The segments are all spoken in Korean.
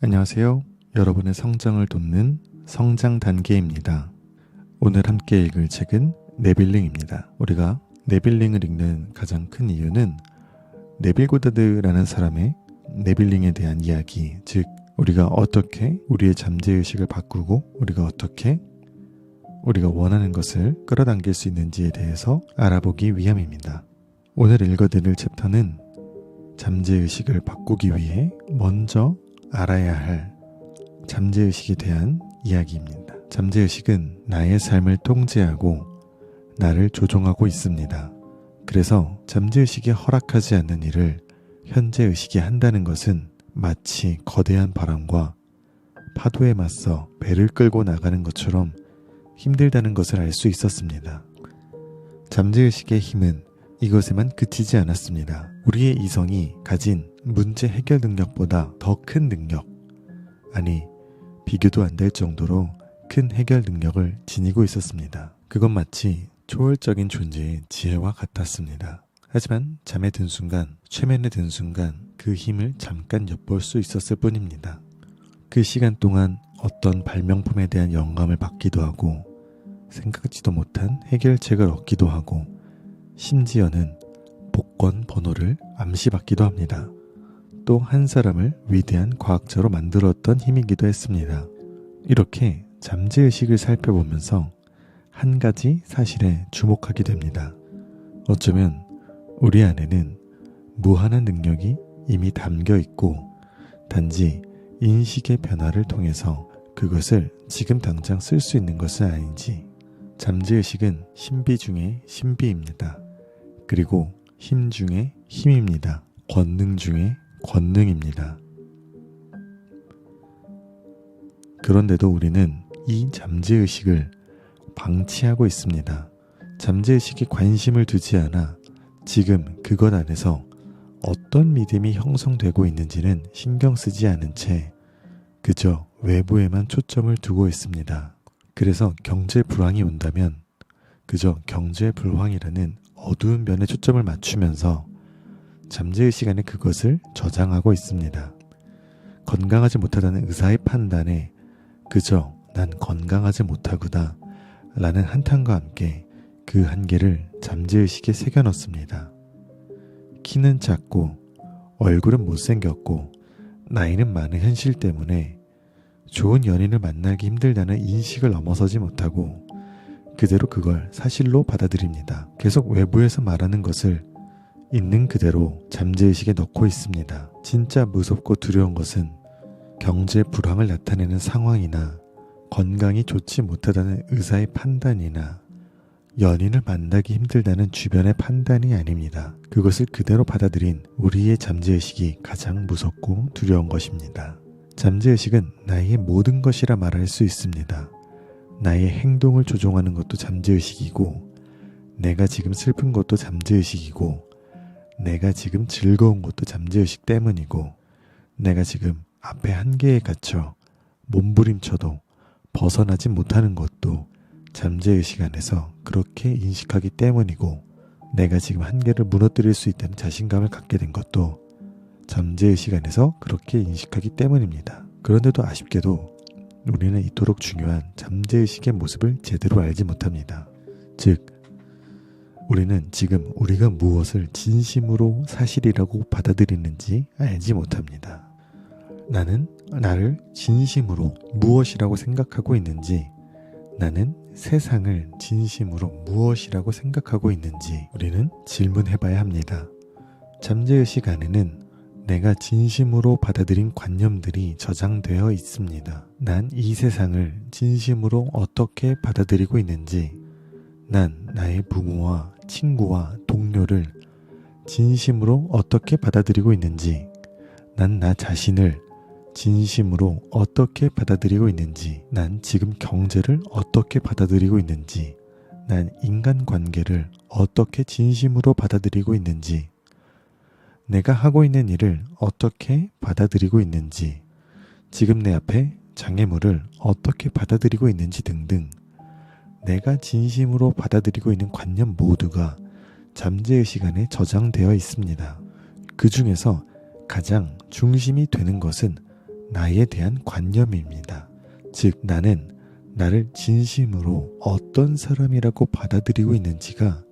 안녕하세요. 여러분의 성장을 돕는 성장 단계입니다. 오늘 함께 읽을 책은 네빌링입니다. 우리가 네빌링을 읽는 가장 큰 이유는 네빌 고다드라는 사람의 네빌링에 대한 이야기, 즉 우리가 어떻게 우리의 잠재의식을 바꾸고 우리가 어떻게 우리가 원하는 것을 끌어당길 수 있는지에 대해서 알아보기 위함입니다. 오늘 읽어드릴 챕터는 잠재의식을 바꾸기 위해 먼저 알아야 할 잠재의식에 대한 이야기입니다. 잠재의식은 나의 삶을 통제하고 나를 조종하고 있습니다. 그래서 잠재의식이 허락하지 않는 일을 현재의식이 한다는 것은 마치 거대한 바람과 파도에 맞서 배를 끌고 나가는 것처럼 힘들다는 것을 알 수 있었습니다. 잠재의식의 힘은 이것에만 그치지 않았습니다. 우리의 이성이 가진 문제 해결 능력보다 더 큰 능력, 아니, 비교도 안 될 정도로 큰 해결 능력을 지니고 있었습니다. 그건 마치 초월적인 존재의 지혜와 같았습니다. 하지만 잠에 든 순간, 최면에 든 순간 그 힘을 잠깐 엿볼 수 있었을 뿐입니다. 그 시간 동안 어떤 발명품에 대한 영감을 받기도 하고 생각지도 못한 해결책을 얻기도 하고 심지어는 복권 번호를 암시받기도 합니다. 또 한 사람을 위대한 과학자로 만들었던 힘이기도 했습니다. 이렇게 잠재의식을 살펴보면서 한 가지 사실에 주목하게 됩니다. 어쩌면 우리 안에는 무한한 능력이 이미 담겨 있고 단지 인식의 변화를 통해서 그것을 지금 당장 쓸 수 있는 것은 아닌지 잠재의식은 신비 중의 신비입니다. 그리고 힘 중의 힘입니다. 권능 중의 권능입니다. 그런데도 우리는 이 잠재의식을 방치하고 있습니다. 잠재의식에 관심을 두지 않아 지금 그것 안에서 어떤 믿음이 형성되고 있는지는 신경 쓰지 않은 채 그저 외부에만 초점을 두고 있습니다. 그래서 경제 불황이 온다면 그저 경제 불황이라는 어두운 면에 초점을 맞추면서 잠재의 시간에 그것을 저장하고 있습니다. 건강하지 못하다는 의사의 판단에 그저 난 건강하지 못하구나 라는 한탄과 함께 그 한계를 잠재의식에 새겨넣습니다. 키는 작고 얼굴은 못생겼고 나이는 많은 현실 때문에 좋은 연인을 만나기 힘들다는 인식을 넘어서지 못하고 그대로 그걸 사실로 받아들입니다. 계속 외부에서 말하는 것을 있는 그대로 잠재의식에 넣고 있습니다. 진짜 무섭고 두려운 것은 경제 불황을 나타내는 상황이나 건강이 좋지 못하다는 의사의 판단이나 연인을 만나기 힘들다는 주변의 판단이 아닙니다. 그것을 그대로 받아들인 우리의 잠재의식이 가장 무섭고 두려운 것입니다. 잠재의식은 나의 모든 것이라 말할 수 있습니다. 나의 행동을 조종하는 것도 잠재의식이고, 내가 지금 슬픈 것도 잠재의식이고, 내가 지금 즐거운 것도 잠재의식 때문이고, 내가 지금 앞에 한계에 갇혀 몸부림쳐도 벗어나지 못하는 것도 잠재의식 안에서 그렇게 인식하기 때문이고, 내가 지금 한계를 무너뜨릴 수 있다는 자신감을 갖게 된 것도 잠재의식 안에서 그렇게 인식하기 때문입니다. 그런데도 아쉽게도 우리는 이토록 중요한 잠재의식의 모습을 제대로 알지 못합니다. 즉, 우리는 지금 우리가 무엇을 진심으로 사실이라고 받아들이는지 알지 못합니다. 나는 나를 진심으로 무엇이라고 생각하고 있는지, 나는 세상을 진심으로 무엇이라고 생각하고 있는지 우리는 질문해 봐야 합니다. 잠재의식 안에는 내가 진심으로 받아들인 관념들이 저장되어 있습니다. 난 이 세상을 진심으로 어떻게 받아들이고 있는지, 난 나의 부모와 친구와 동료를 진심으로 어떻게 받아들이고 있는지, 난 나 자신을 진심으로 어떻게 받아들이고 있는지, 난 지금 경제를 어떻게 받아들이고 있는지, 난 인간 관계를 어떻게 진심으로 받아들이고 있는지, 내가 하고 있는 일을 어떻게 받아들이고 있는지, 지금 내 앞에 장애물을 어떻게 받아들이고 있는지 등등, 내가 진심으로 받아들이고 있는 관념 모두가 잠재의 시간에 저장되어 있습니다. 그 중에서 가장 중심이 되는 것은 나에 대한 관념입니다. 즉, 나는 나를 진심으로 어떤 사람이라고 받아들이고 있는지가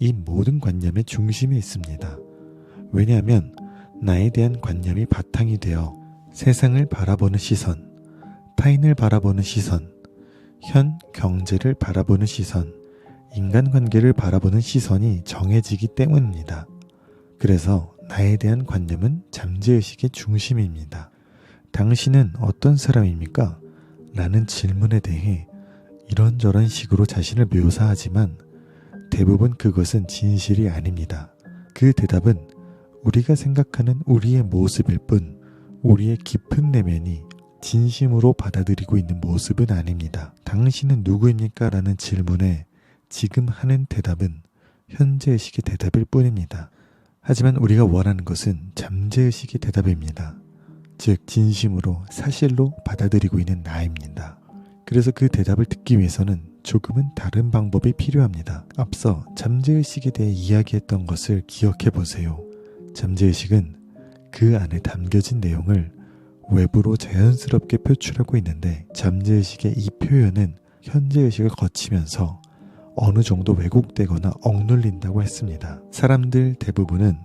이 모든 관념의 중심에 있습니다. 왜냐하면 나에 대한 관념이 바탕이 되어 세상을 바라보는 시선, 타인을 바라보는 시선, 현 경제를 바라보는 시선, 인간관계를 바라보는 시선이 정해지기 때문입니다. 그래서 나에 대한 관념은 잠재의식의 중심입니다. 당신은 어떤 사람입니까? 라는 질문에 대해 이런저런 식으로 자신을 묘사하지만 대부분 그것은 진실이 아닙니다. 그 대답은 우리가 생각하는 우리의 모습일 뿐 우리의 깊은 내면이 진심으로 받아들이고 있는 모습은 아닙니다. 당신은 누구입니까? 라는 질문에 지금 하는 대답은 현재의식의 대답일 뿐입니다. 하지만 우리가 원하는 것은 잠재의식의 대답입니다. 즉, 진심으로 사실로 받아들이고 있는 나입니다. 그래서 그 대답을 듣기 위해서는 조금은 다른 방법이 필요합니다. 앞서 잠재의식에 대해 이야기했던 것을 기억해 보세요. 잠재의식은 그 안에 담겨진 내용을 외부로 자연스럽게 표출하고 있는데 잠재의식의 이 표현은 현재의식을 거치면서 어느 정도 왜곡되거나 억눌린다고 했습니다. 사람들 대부분은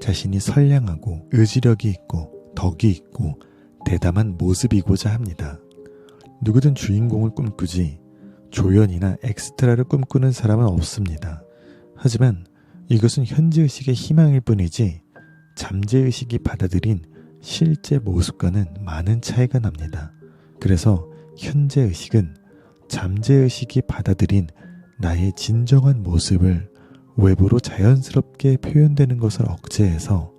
자신이 선량하고 의지력이 있고 덕이 있고 대담한 모습이고자 합니다. 누구든 주인공을 꿈꾸지 조연이나 엑스트라를 꿈꾸는 사람은 없습니다. 하지만 이것은 현재의식의 희망일 뿐이지 잠재의식이 받아들인 실제 모습과는 많은 차이가 납니다. 그래서 현재의식은 잠재의식이 받아들인 나의 진정한 모습을 외부로 자연스럽게 표현되는 것을 억제해서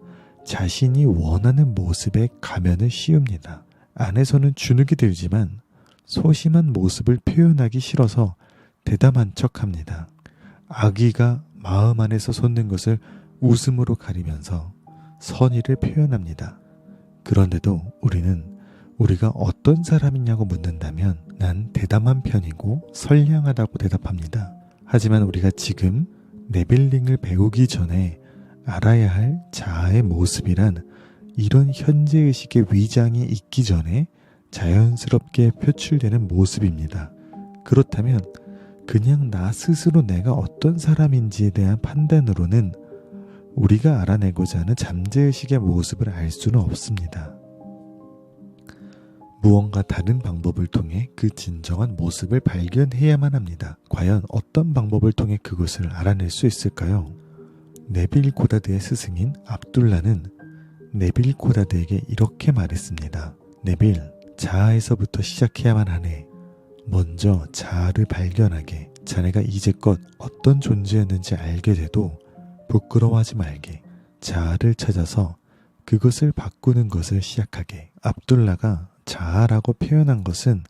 자신이 원하는 모습에 가면을 씌웁니다. 안에서는 주눅이 들지만 소심한 모습을 표현하기 싫어서 대담한 척 합니다. 아기가 마음 안에서 솟는 것을 웃음으로 가리면서 선의를 표현합니다. 그런데도 우리는 우리가 어떤 사람이냐고 묻는다면 난 대담한 편이고 선량하다고 대답합니다. 하지만 우리가 지금 네빌링을 배우기 전에 알아야 할 자아의 모습이란 이런 현재의식의 위장이 있기 전에 자연스럽게 표출되는 모습입니다. 그렇다면 그냥 나 스스로 내가 어떤 사람인지에 대한 판단으로는 우리가 알아내고자 하는 잠재의식의 모습을 알 수는 없습니다. 무언가 다른 방법을 통해 그 진정한 모습을 발견해야만 합니다. 과연 어떤 방법을 통해 그것을 알아낼 수 있을까요? 네빌 고다드의 스승인 압둘라는 네빌 고다드에게 이렇게 말했습니다. 네빌, 자아에서부터 시작해야만 하네. 먼저 자아를 발견하게. 자네가 이제껏 어떤 존재였는지 알게 돼도 부끄러워하지 말게. 자아를 찾아서 그것을 바꾸는 것을 시작하게. 압둘라가 자아라고 표현한 것은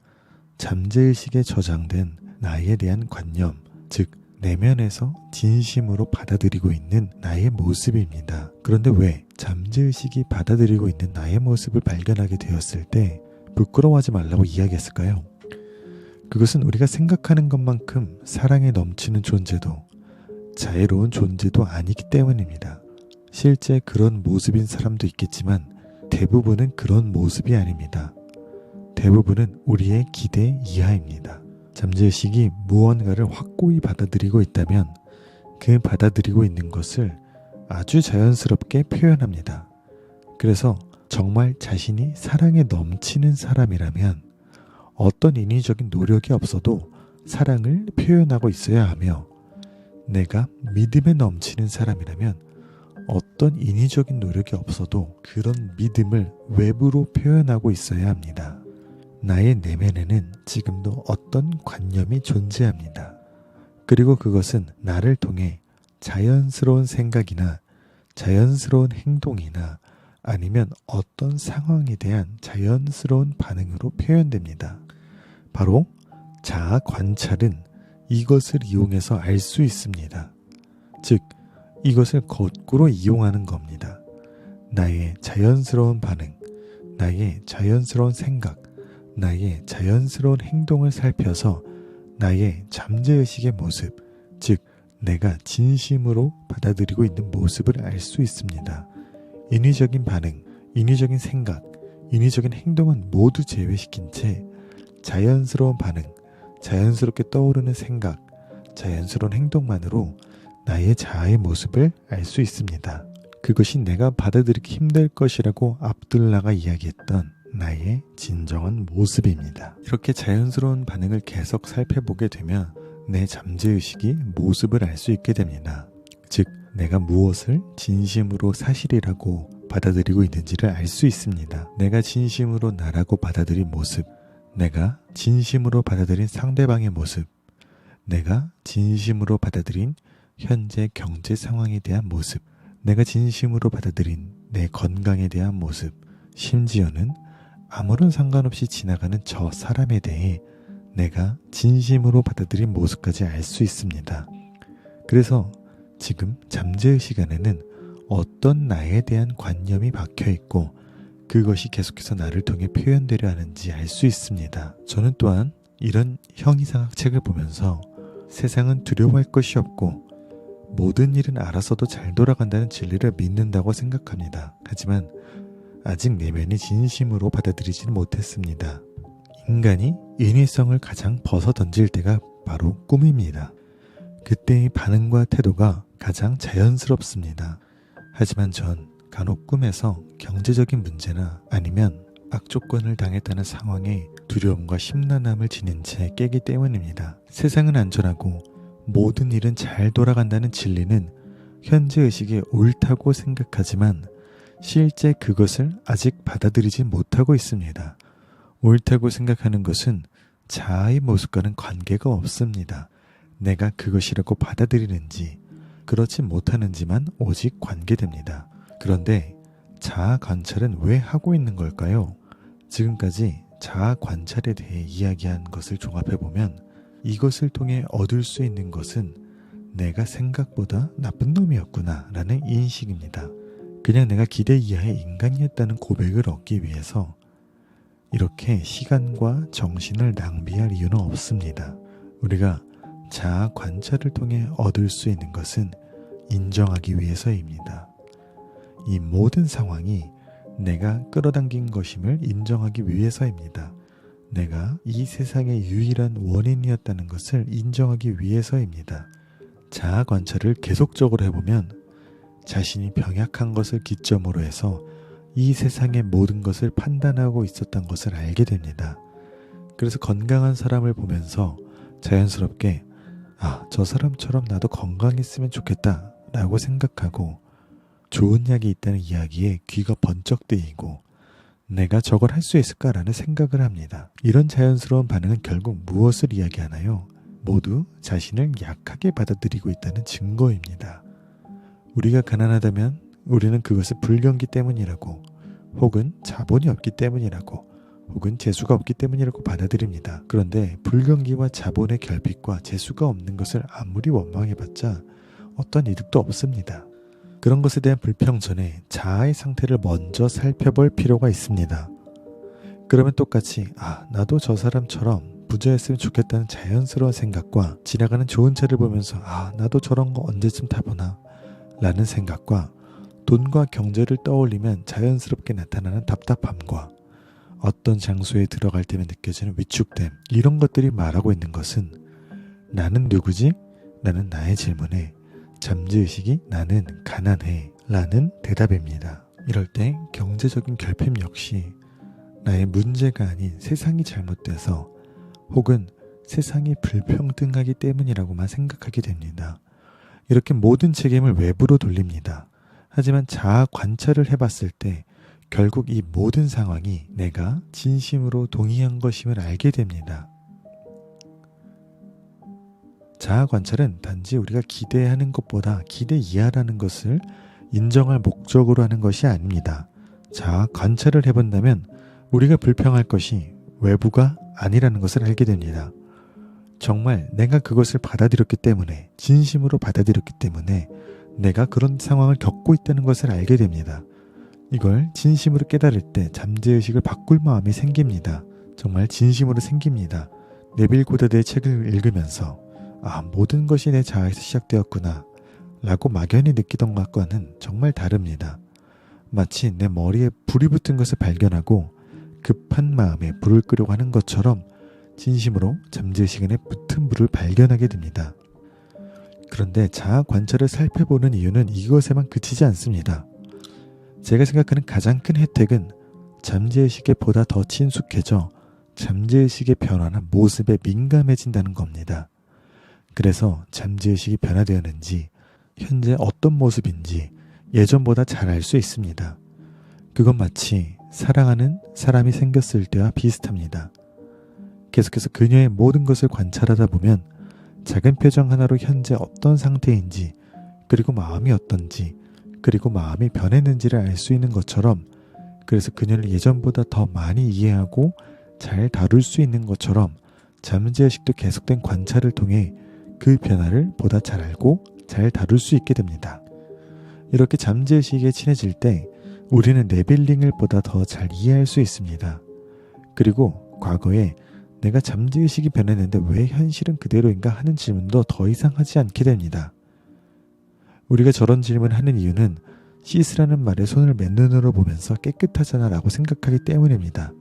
잠재의식에 저장된 나에 대한 관념, 즉, 내면에서 진심으로 받아들이고 있는 나의 모습입니다. 그런데 왜 잠재의식이 받아들이고 있는 나의 모습을 발견하게 되었을 때 부끄러워하지 말라고 이야기했을까요? 그것은 우리가 생각하는 것만큼 사랑에 넘치는 존재도 자애로운 존재도 아니기 때문입니다. 실제 그런 모습인 사람도 있겠지만 대부분은 그런 모습이 아닙니다. 대부분은 우리의 기대 이하입니다. 잠재의식이 무언가를 확고히 받아들이고 있다면 그 받아들이고 있는 것을 아주 자연스럽게 표현합니다. 그래서 정말 자신이 사랑에 넘치는 사람이라면 어떤 인위적인 노력이 없어도 사랑을 표현하고 있어야 하며 내가 믿음에 넘치는 사람이라면 어떤 인위적인 노력이 없어도 그런 믿음을 외부로 표현하고 있어야 합니다. 나의 내면에는 지금도 어떤 관념이 존재합니다. 그리고 그것은 나를 통해 자연스러운 생각이나 자연스러운 행동이나 아니면 어떤 상황에 대한 자연스러운 반응으로 표현됩니다. 바로 자아 관찰은 이것을 이용해서 알 수 있습니다. 즉, 이것을 거꾸로 이용하는 겁니다. 나의 자연스러운 반응, 나의 자연스러운 생각, 나의 자연스러운 행동을 살펴서 나의 잠재의식의 모습, 즉, 내가 진심으로 받아들이고 있는 모습을 알 수 있습니다. 인위적인 반응, 인위적인 생각, 인위적인 행동은 모두 제외시킨 채 자연스러운 반응, 자연스럽게 떠오르는 생각, 자연스러운 행동만으로 나의 자아의 모습을 알 수 있습니다. 그것이 내가 받아들이기 힘들 것이라고 압둘라가 이야기했던 나의 진정한 모습입니다. 이렇게 자연스러운 반응을 계속 살펴보게 되면 내 잠재의식이 모습을 알 수 있게 됩니다. 즉, 내가 무엇을 진심으로 사실이라고 받아들이고 있는지를 알 수 있습니다. 내가 진심으로 나라고 받아들인 모습, 내가 진심으로 받아들인 상대방의 모습, 내가 진심으로 받아들인 현재 경제 상황에 대한 모습, 내가 진심으로 받아들인 내 건강에 대한 모습, 심지어는 아무런 상관없이 지나가는 저 사람에 대해 내가 진심으로 받아들인 모습까지 알 수 있습니다. 그래서 지금 잠재의 시간에는 어떤 나에 대한 관념이 박혀 있고 그것이 계속해서 나를 통해 표현되려 하는지 알 수 있습니다. 저는 또한 이런 형이상학 책을 보면서 세상은 두려워할 것이 없고 모든 일은 알아서도 잘 돌아간다는 진리를 믿는다고 생각합니다. 하지만 아직 내면이 진심으로 받아들이지는 못했습니다. 인간이 인위성을 가장 벗어 던질 때가 바로 꿈입니다. 그때의 반응과 태도가 가장 자연스럽습니다. 하지만 전 간혹 꿈에서 경제적인 문제나 아니면 악조건을 당했다는 상황에 두려움과 심란함을 지닌 채 깨기 때문입니다. 세상은 안전하고 모든 일은 잘 돌아간다는 진리는 현재 의식에 옳다고 생각하지만 실제 그것을 아직 받아들이지 못하고 있습니다. 옳다고 생각하는 것은 자아의 모습과는 관계가 없습니다. 내가 그것이라고 받아들이는지, 그렇지 못하는지만 오직 관계됩니다. 그런데 자아 관찰은 왜 하고 있는 걸까요? 지금까지 자아 관찰에 대해 이야기한 것을 종합해보면 이것을 통해 얻을 수 있는 것은 내가 생각보다 나쁜 놈이었구나 라는 인식입니다. 그냥 내가 기대 이하의 인간이었다는 고백을 얻기 위해서 이렇게 시간과 정신을 낭비할 이유는 없습니다. 우리가 자아 관찰을 통해 얻을 수 있는 것은 인정하기 위해서입니다. 이 모든 상황이 내가 끌어당긴 것임을 인정하기 위해서입니다. 내가 이 세상의 유일한 원인이었다는 것을 인정하기 위해서입니다. 자아 관찰을 계속적으로 해보면 자신이 병약한 것을 기점으로 해서 이 세상의 모든 것을 판단하고 있었던 것을 알게 됩니다. 그래서 건강한 사람을 보면서 자연스럽게 아, 저 사람처럼 나도 건강했으면 좋겠다 라고 생각하고 좋은 약이 있다는 이야기에 귀가 번쩍 뜨이고 내가 저걸 할 수 있을까라는 생각을 합니다. 이런 자연스러운 반응은 결국 무엇을 이야기하나요? 모두 자신을 약하게 받아들이고 있다는 증거입니다. 우리가 가난하다면 우리는 그것을 불경기 때문이라고 혹은 자본이 없기 때문이라고 혹은 재수가 없기 때문이라고 받아들입니다. 그런데 불경기와 자본의 결핍과 재수가 없는 것을 아무리 원망해봤자 어떤 이득도 없습니다. 그런 것에 대한 불평 전에 자아의 상태를 먼저 살펴볼 필요가 있습니다. 그러면 똑같이 아 나도 저 사람처럼 부자였으면 좋겠다는 자연스러운 생각과 지나가는 좋은 차를 보면서 아 나도 저런 거 언제쯤 타보나 라는 생각과 돈과 경제를 떠올리면 자연스럽게 나타나는 답답함과 어떤 장소에 들어갈 때면 느껴지는 위축됨 이런 것들이 말하고 있는 것은 나는 누구지? 나는 나의 질문에 잠재의식이 나는 가난해 라는 대답입니다. 이럴 때 경제적인 결핍 역시 나의 문제가 아닌 세상이 잘못돼서 혹은 세상이 불평등하기 때문이라고만 생각하게 됩니다. 이렇게 모든 책임을 외부로 돌립니다. 하지만 자아 관찰을 해봤을 때 결국 이 모든 상황이 내가 진심으로 동의한 것임을 알게 됩니다. 자아 관찰은 단지 우리가 기대하는 것보다 기대 이하라는 것을 인정할 목적으로 하는 것이 아닙니다. 자아 관찰을 해본다면 우리가 불평할 것이 외부가 아니라는 것을 알게 됩니다. 정말 내가 그것을 받아들였기 때문에, 진심으로 받아들였기 때문에 내가 그런 상황을 겪고 있다는 것을 알게 됩니다. 이걸 진심으로 깨달을 때 잠재의식을 바꿀 마음이 생깁니다. 정말 진심으로 생깁니다. 네빌 고다드의 책을 읽으면서 아, 모든 것이 내 자아에서 시작되었구나 라고 막연히 느끼던 것과는 정말 다릅니다. 마치 내 머리에 불이 붙은 것을 발견하고 급한 마음에 불을 끄려고 하는 것처럼 진심으로 잠재의식 안에 붙은 불을 발견하게 됩니다. 그런데 자아 관찰을 살펴보는 이유는 이것에만 그치지 않습니다. 제가 생각하는 가장 큰 혜택은 잠재의식에 보다 더 친숙해져 잠재의식의 변화나 모습에 민감해진다는 겁니다. 그래서 잠재의식이 변화되었는지 현재 어떤 모습인지 예전보다 잘 알 수 있습니다. 그건 마치 사랑하는 사람이 생겼을 때와 비슷합니다. 계속해서 그녀의 모든 것을 관찰하다 보면 작은 표정 하나로 현재 어떤 상태인지 그리고 마음이 어떤지 그리고 마음이 변했는지를 알 수 있는 것처럼 그래서 그녀를 예전보다 더 많이 이해하고 잘 다룰 수 있는 것처럼 잠재의식도 계속된 관찰을 통해 그 변화를 보다 잘 알고 잘 다룰 수 있게 됩니다. 이렇게 잠재의식에 친해질 때 우리는 레벨링을 보다 더 잘 이해할 수 있습니다. 그리고 과거에 내가 잠재의식이 변했는데 왜 현실은 그대로인가 하는 질문도 더 이상 하지 않게 됩니다. 우리가 저런 질문을 하는 이유는 시스라는 말에 손을 맨눈으로 보면서 깨끗하잖아 라고 생각하기 때문입니다.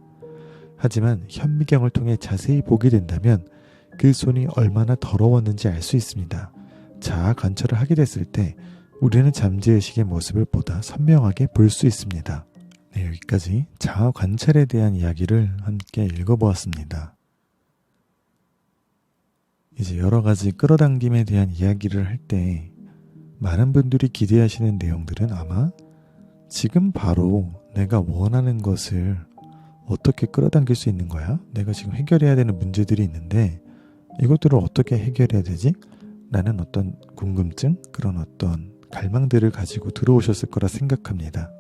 하지만 현미경을 통해 자세히 보게 된다면 그 손이 얼마나 더러웠는지 알 수 있습니다. 자아 관찰을 하게 됐을 때 우리는 잠재의식의 모습을 보다 선명하게 볼 수 있습니다. 네, 여기까지 자아 관찰에 대한 이야기를 함께 읽어보았습니다. 이제 여러 가지 끌어당김에 대한 이야기를 할 때 많은 분들이 기대하시는 내용들은 아마 지금 바로 내가 원하는 것을 어떻게 끌어당길 수 있는 거야? 내가 지금 해결해야 되는 문제들이 있는데 이것들을 어떻게 해결해야 되지? 라는 어떤 궁금증, 그런 어떤 갈망들을 가지고 들어오셨을 거라 생각합니다.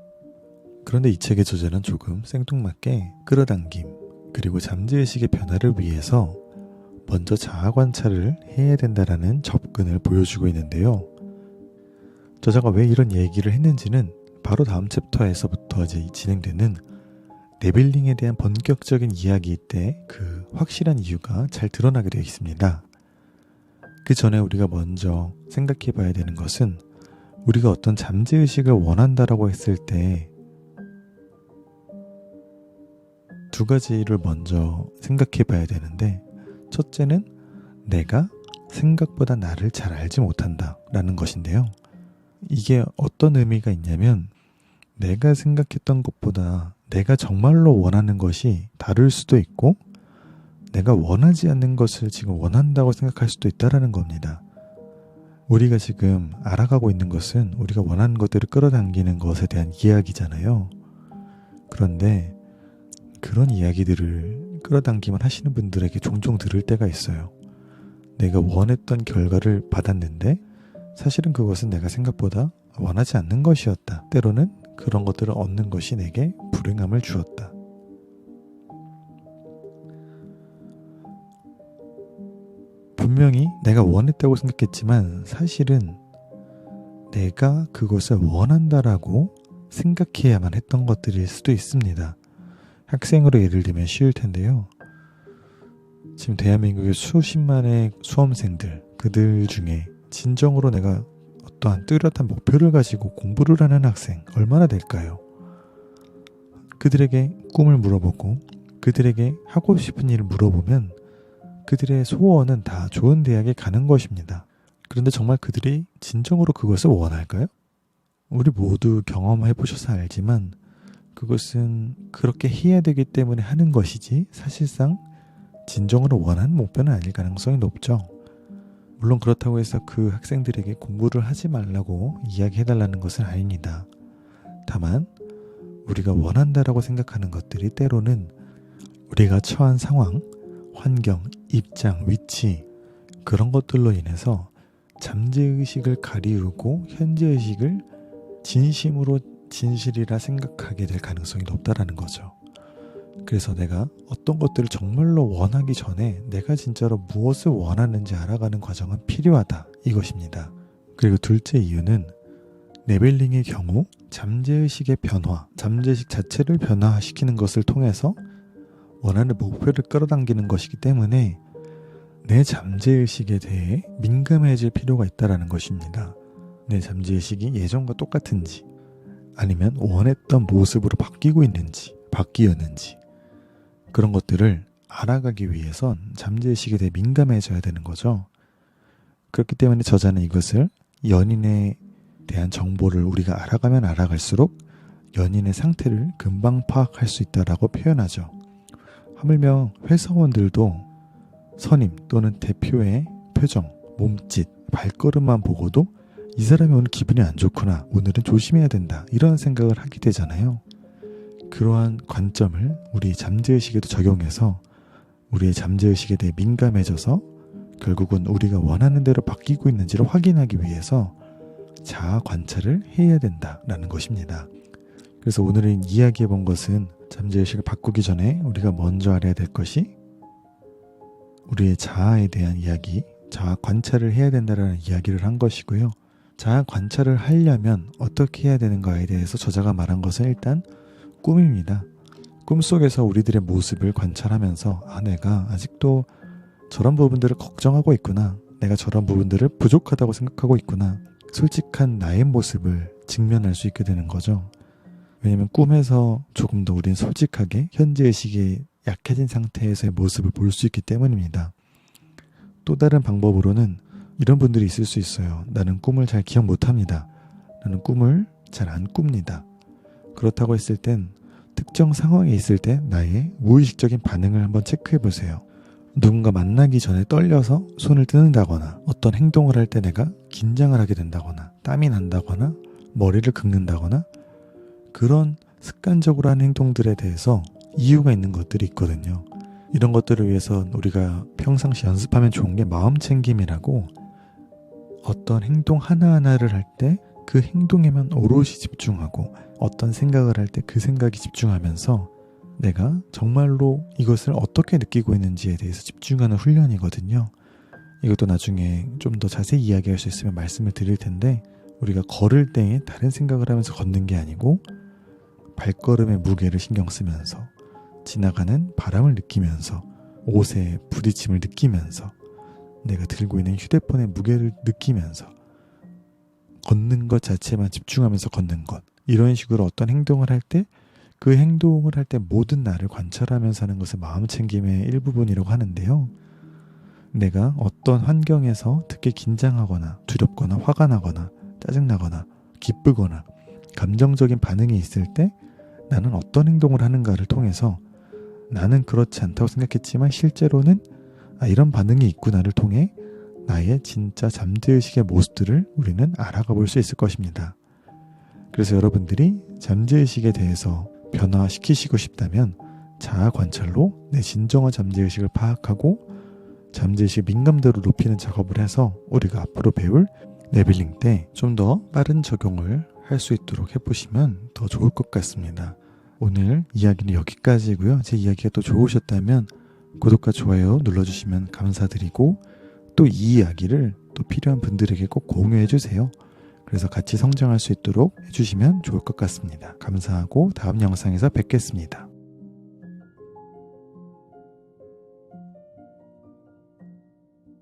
그런데 이 책의 저자는 조금 생뚱맞게 끌어당김, 그리고 잠재의식의 변화를 위해서 먼저 자아 관찰을 해야 된다라는 접근을 보여주고 있는데요. 저자가 왜 이런 얘기를 했는지는 바로 다음 챕터에서부터 이제 진행되는 레벨링에 대한 본격적인 이야기 때그 확실한 이유가 잘 드러나게 되어 있습니다. 그 전에 우리가 먼저 생각해 봐야 되는 것은 우리가 어떤 잠재의식을 원한다라고 했을 때 두 가지를 먼저 생각해 봐야 되는데 첫째는 내가 생각보다 나를 잘 알지 못한다 라는 것인데요. 이게 어떤 의미가 있냐면 내가 생각했던 것보다 내가 정말로 원하는 것이 다를 수도 있고 내가 원하지 않는 것을 지금 원한다고 생각할 수도 있다라는 겁니다. 우리가 지금 알아가고 있는 것은 우리가 원하는 것들을 끌어당기는 것에 대한 이야기잖아요. 그런데 그런 이야기들을 끌어당기만 하시는 분들에게 종종 들을 때가 있어요. 내가 원했던 결과를 받았는데 사실은 그것은 내가 생각보다 원하지 않는 것이었다. 때로는 그런 것들을 얻는 것이 내게 불행함을 주었다. 분명히 내가 원했다고 생각했지만 사실은 내가 그것을 원한다라고 생각해야만 했던 것들일 수도 있습니다. 학생으로 예를 들면 쉬울 텐데요. 지금 대한민국의 수십만의 수험생들, 그들 중에 진정으로 내가 어떠한 뚜렷한 목표를 가지고 공부를 하는 학생 얼마나 될까요? 그들에게 꿈을 물어보고 그들에게 하고 싶은 일을 물어보면 그들의 소원은 다 좋은 대학에 가는 것입니다. 그런데 정말 그들이 진정으로 그것을 원할까요? 우리 모두 경험해 보셔서 알지만 그것은 그렇게 해야 되기 때문에 하는 것이지 사실상 진정으로 원하는 목표는 아닐 가능성이 높죠. 물론 그렇다고 해서 그 학생들에게 공부를 하지 말라고 이야기해달라는 것은 아닙니다. 다만 우리가 원한다라고 생각하는 것들이 때로는 우리가 처한 상황, 환경, 입장, 위치 그런 것들로 인해서 잠재의식을 가리우고 현재의식을 진심으로 진실이라 생각하게 될 가능성이 높다라는 거죠. 그래서 내가 어떤 것들을 정말로 원하기 전에 내가 진짜로 무엇을 원하는지 알아가는 과정은 필요하다 이것입니다. 그리고 둘째 이유는 레벨링의 경우 잠재의식의 변화, 잠재의식 자체를 변화시키는 것을 통해서 원하는 목표를 끌어당기는 것이기 때문에 내 잠재의식에 대해 민감해질 필요가 있다라는 것입니다. 내 잠재의식이 예전과 똑같은지 아니면 원했던 모습으로 바뀌고 있는지 바뀌었는지 그런 것들을 알아가기 위해선 잠재의식에 대해 민감해져야 되는 거죠. 그렇기 때문에 저자는 이것을 연인에 대한 정보를 우리가 알아가면 알아갈수록 연인의 상태를 금방 파악할 수 있다라고 표현하죠. 하물며 회사원들도 선임 또는 대표의 표정, 몸짓, 발걸음만 보고도 이 사람이 오늘 기분이 안 좋구나. 오늘은 조심해야 된다. 이런 생각을 하게 되잖아요. 그러한 관점을 우리 잠재의식에도 적용해서 우리의 잠재의식에 대해 민감해져서 결국은 우리가 원하는 대로 바뀌고 있는지를 확인하기 위해서 자아 관찰을 해야 된다라는 것입니다. 그래서 오늘은 이야기해 본 것은 잠재의식을 바꾸기 전에 우리가 먼저 알아야 될 것이 우리의 자아에 대한 이야기, 자아 관찰을 해야 된다라는 이야기를 한 것이고요. 자아 관찰을 하려면 어떻게 해야 되는가에 대해서 저자가 말한 것은 일단 꿈입니다. 꿈속에서 우리들의 모습을 관찰하면서 아 내가 아직도 저런 부분들을 걱정하고 있구나. 내가 저런 부분들을 부족하다고 생각하고 있구나. 솔직한 나의 모습을 직면할 수 있게 되는 거죠. 왜냐면 꿈에서 조금 더 우린 솔직하게 현재의 시기에 약해진 상태에서의 모습을 볼 수 있기 때문입니다. 또 다른 방법으로는 이런 분들이 있을 수 있어요. 나는 꿈을 잘 기억 못 합니다. 나는 꿈을 잘 안 꿉니다. 그렇다고 했을 땐 특정 상황에 있을 때 나의 무의식적인 반응을 한번 체크해 보세요. 누군가 만나기 전에 떨려서 손을 뜨는다거나 어떤 행동을 할 때 내가 긴장을 하게 된다거나 땀이 난다거나 머리를 긁는다거나 그런 습관적으로 하는 행동들에 대해서 이유가 있는 것들이 있거든요. 이런 것들을 위해서 우리가 평상시 연습하면 좋은 게 마음 챙김이라고 어떤 행동 하나하나를 할 때 그 행동에만 오롯이 집중하고 어떤 생각을 할 때 그 생각이 집중하면서 내가 정말로 이것을 어떻게 느끼고 있는지에 대해서 집중하는 훈련이거든요. 이것도 나중에 좀 더 자세히 이야기할 수 있으면 말씀을 드릴 텐데 우리가 걸을 때에 다른 생각을 하면서 걷는 게 아니고 발걸음의 무게를 신경 쓰면서 지나가는 바람을 느끼면서 옷의 부딪힘을 느끼면서 내가 들고 있는 휴대폰의 무게를 느끼면서 걷는 것 자체만 집중하면서 걷는 것 이런 식으로 어떤 행동을 할 때 그 행동을 할 때 모든 나를 관찰하면서 하는 것을 마음 챙김의 일부분이라고 하는데요. 내가 어떤 환경에서 특히 긴장하거나 두렵거나 화가 나거나 짜증나거나 기쁘거나 감정적인 반응이 있을 때 나는 어떤 행동을 하는가를 통해서 나는 그렇지 않다고 생각했지만 실제로는 아, 이런 반응이 있구나를 통해 나의 진짜 잠재의식의 모습들을 우리는 알아가 볼 수 있을 것입니다. 그래서 여러분들이 잠재의식에 대해서 변화시키시고 싶다면 자아 관찰로 내 진정한 잠재의식을 파악하고 잠재의식 민감도를 높이는 작업을 해서 우리가 앞으로 배울 레벨링 때 좀 더 빠른 적용을 할 수 있도록 해보시면 더 좋을 것 같습니다. 오늘 이야기는 여기까지고요. 제 이야기가 또 좋으셨다면 구독과 좋아요 눌러주시면 감사드리고 또 이 이야기를 또 필요한 분들에게 꼭 공유해 주세요. 그래서 같이 성장할 수 있도록 해주시면 좋을 것 같습니다. 감사하고 다음 영상에서 뵙겠습니다.